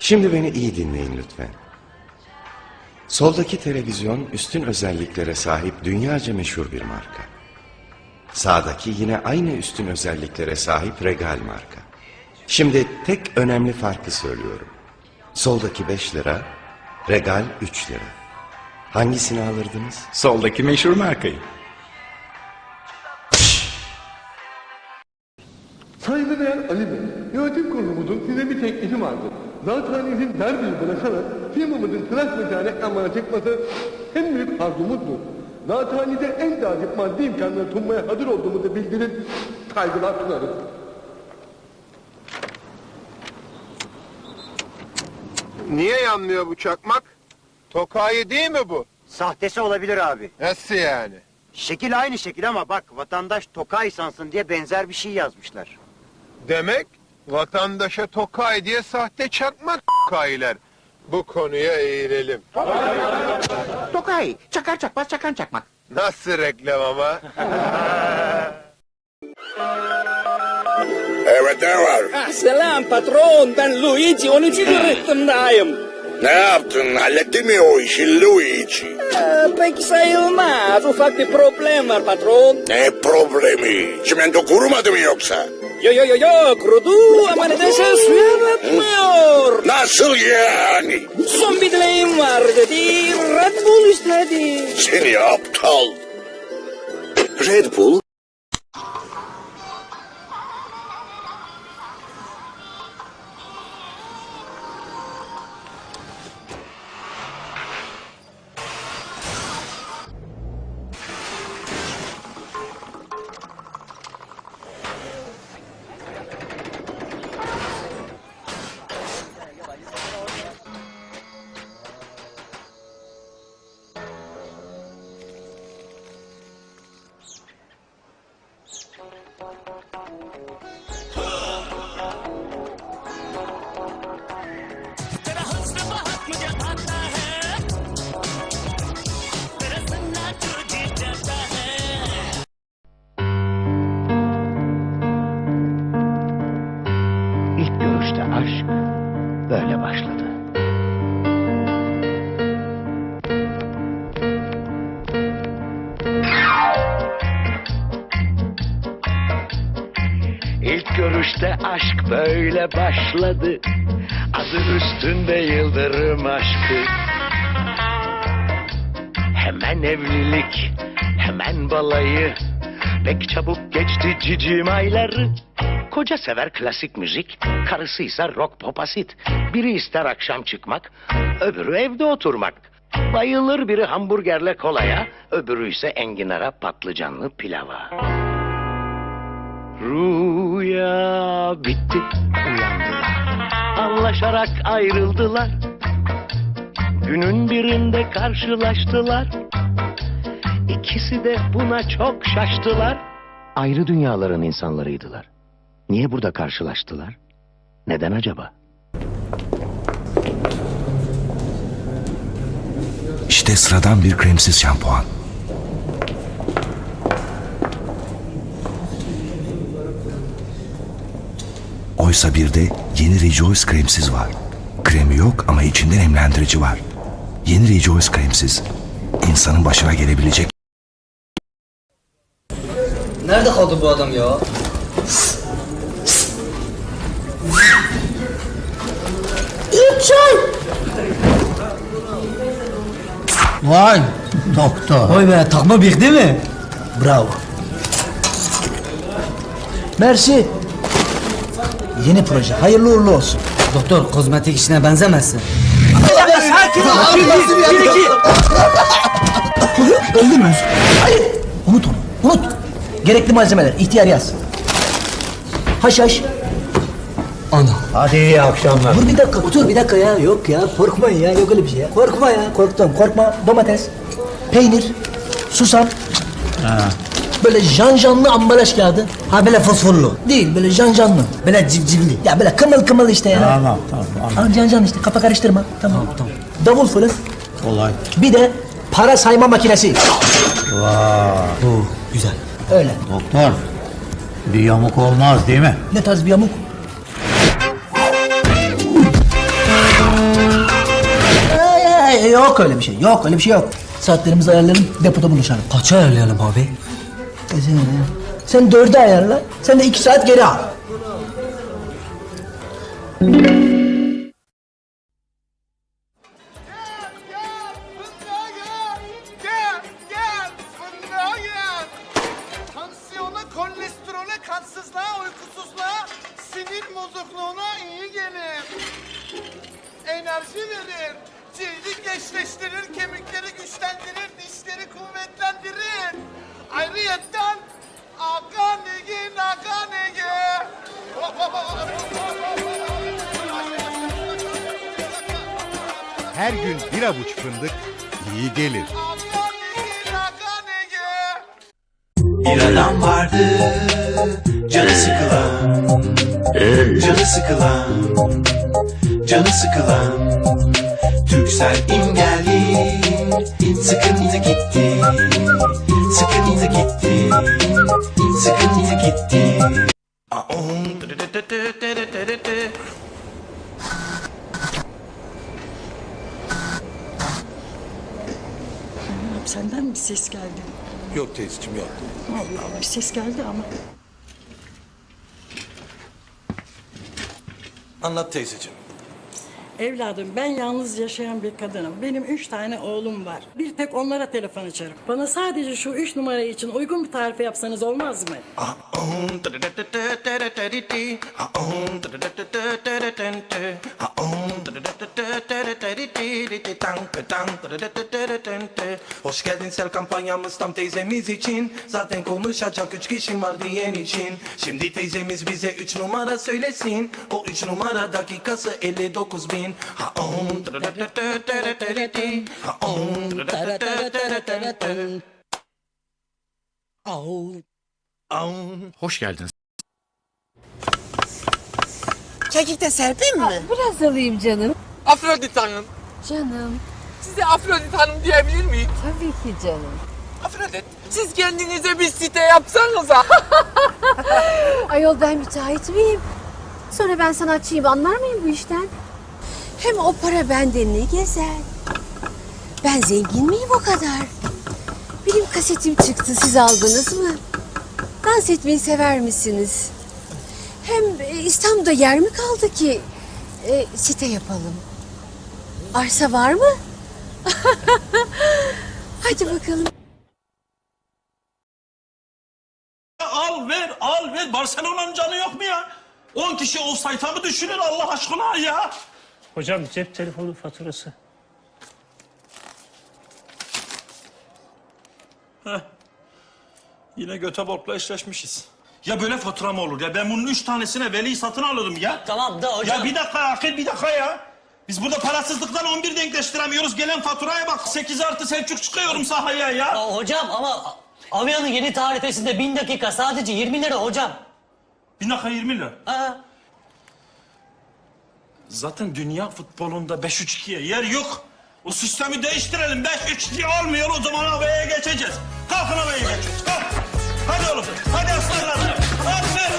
Şimdi beni iyi dinleyin lütfen. Soldaki televizyon üstün özelliklere sahip dünyaca meşhur bir marka. Sağdaki yine aynı üstün özelliklere sahip Regal marka. Şimdi tek önemli farkı söylüyorum. Soldaki 5 lira, Regal 3 lira. Hangisini alırdınız? Soldaki meşhur markayı. Saygıdeğer Ali Bey, yönetim kurulumuzun size bir teklifi vardır. Zaten izin derbiyi bırakarak firmamızın tıraş böceği reklamlara çıkması en büyük arzumuzdur. Zaten en cazip maddi imkanları sunmaya hazır olduğumuzu bildirir, saygılar sunarız. Niye yanmıyor bu çakmak? Tokayi değil mi bu? Sahtesi olabilir abi. Nasıl yani? Şekil aynı şekil ama bak vatandaş Tokay sansın diye benzer bir şey yazmışlar. Demek vatandaşa Tokay diye sahte çakmak tokayiler. Bu konuya eğilelim. Tokay, çakar çakmaz çakan çakmak. Nasıl reklam ama? Evet ne var? Ah, selam patron, ben Luigi, 13. rıhtımdayım. Ne yaptın? Hallettin mi o işi Luigi? Ee, pek sayılmaz, ufak bir problem var patron. Ne problemi? Çimento kurumadı mı yoksa? Batmıyor. Nasıl yani? Son bir dileğim var dedi, Red Bull istedi. Seni aptal. Red Bull? Görüşte aşk böyle başladı. Adı üstünde yıldırım aşkı. Hemen evlilik, hemen balayı. Pek çabuk geçti cicim ayları. Koca sever klasik müzik, karısıysa rock popasit. Biri ister akşam çıkmak, öbürü evde oturmak. Bayılır biri hamburgerle kolaya, öbürü ise enginara patlıcanlı pilava. Bitti, uyandılar. Anlaşarak ayrıldılar. Günün birinde karşılaştılar. İkisi de buna çok şaştılar. Ayrı dünyaların insanlarıydılar. Niye burada karşılaştılar? Neden acaba? İşte sıradan bir kremsiz şampuan. Oysa bir de yeni Rejoice kremsiz var. Kremi yok ama içinde nemlendirici var. Yeni Rejoice kremsiz. İnsanın başına gelebilecek Nerede kaldı bu adam ya? Vay doktor. Vay be takma bir değil mi? Bravo. Mersi. Yeni proje hayırlı uğurlu olsun. Doktor kozmetik işine benzemezsin. Sakin ol. Bir, iki. Öldü mü? Hayır. Unut onu. Unut. Gerekli malzemeler. ihtiyar yaz. Haşhaş. Ana. Hadi iyi akşamlar. Dur bir dakika otur bir dakika ya. Yok ya korkmayın ya. Yok öyle bir şey ya. Korkma ya. Korktum. Korkma. Domates. Peynir. Susam. Böyle janjanlı ambalaj kağıdı. Ha böyle fosforlu. Değil böyle janjanlı. Böyle civcivli. Ya böyle kımıl kımıl işte ya. Tamam tamam anladım. Ha janjan işte kafa karıştırma. Tamam tamam. Davul fırın. Kolay. Bir de para sayma makinesi. Vay. Bu güzel. Öyle. Doktor. Bir yamuk olmaz değil mi? Ne tarz bir yamuk? yok öyle bir şey. Yok öyle bir şey yok. Saatlerimizi ayarlayalım depoda buluşalım. Kaça ayarlayalım abi? E sen, sen dörde ayarla. Sen de iki saat geri al. Tansiyona, kolesterole, kansızlığa, uykusuzluğa, sinir bozukluğuna iyi gelir. Enerji verir, cildi gençleştirir, kemikleri güçlendirir, dişleri kuvvetlendirir. Ayrıyetten aga negi naga negi. Her gün bir avuç fındık iyi gelir. Bir adam vardı canı sıkılan Canı sıkılan Canı sıkılan Türksel Sıkıntı gitti Sıkıntı gitti Sıkıntı gitti Senden mi ses geldi? Yok teyzeciğim yok. Allah bir ses geldi ama. Anlat teyzeciğim. Evladım ben yalnız yaşayan bir kadınım. Benim üç tane oğlum var. Bir tek onlara telefon açarım. Bana sadece şu üç numara için uygun bir tarife yapsanız olmaz mı? Hoş geldin sel kampanyamız tam teyzemiz için Zaten konuşacak üç kişim var diyen için Şimdi teyzemiz bize üç numara söylesin O üç numara dakikası 59 bin Hoş geldin. Kekik de serpeyim mi? Biraz alayım canım. Afrodit Hanım, Canım. size Afrodit Hanım diyebilir miyim? Tabii ki canım. Afrodit, siz kendinize bir site yapsanıza. Ayol ben müteahhit miyim? Sonra ben sanatçıyım anlar mıyım bu işten? Hem o para bende ne gezer? Ben zengin miyim o kadar? Benim kasetim çıktı siz aldınız mı? Dans etmeyi sever misiniz? Hem e, İstanbul'da yer mi kaldı ki e, site yapalım? Arsa var mı? Hadi bakalım. Al ver, al ver. Barcelona'nın canı yok mu ya? 10 kişi offside'a mı düşünür Allah aşkına ya? Hocam cep telefonu faturası. Yine göte bokla eşleşmişiz. Ya böyle fatura mı olur ya? Ben bunun üç tanesine veli satın alırım ya. Tamam da hocam. Ya bir dakika Akil bir dakika ya. Biz burada parasızlıktan 11 denkleştiremiyoruz. Gelen faturaya bak 8 artı Selçuk çıkıyorum sahaya ya. hocam ama Avya'nın yeni tarifesinde bin dakika sadece 20 lira hocam. Bir dakika 20 lira. Ha. Zaten dünya futbolunda 5-3-2'ye yer yok. O sistemi değiştirelim. 5-3-2 olmuyor o zaman havaya geçeceğiz. Kalkın havaya geçeceğiz. Kalk. Hadi oğlum. Hadi aslanlar. Hadi.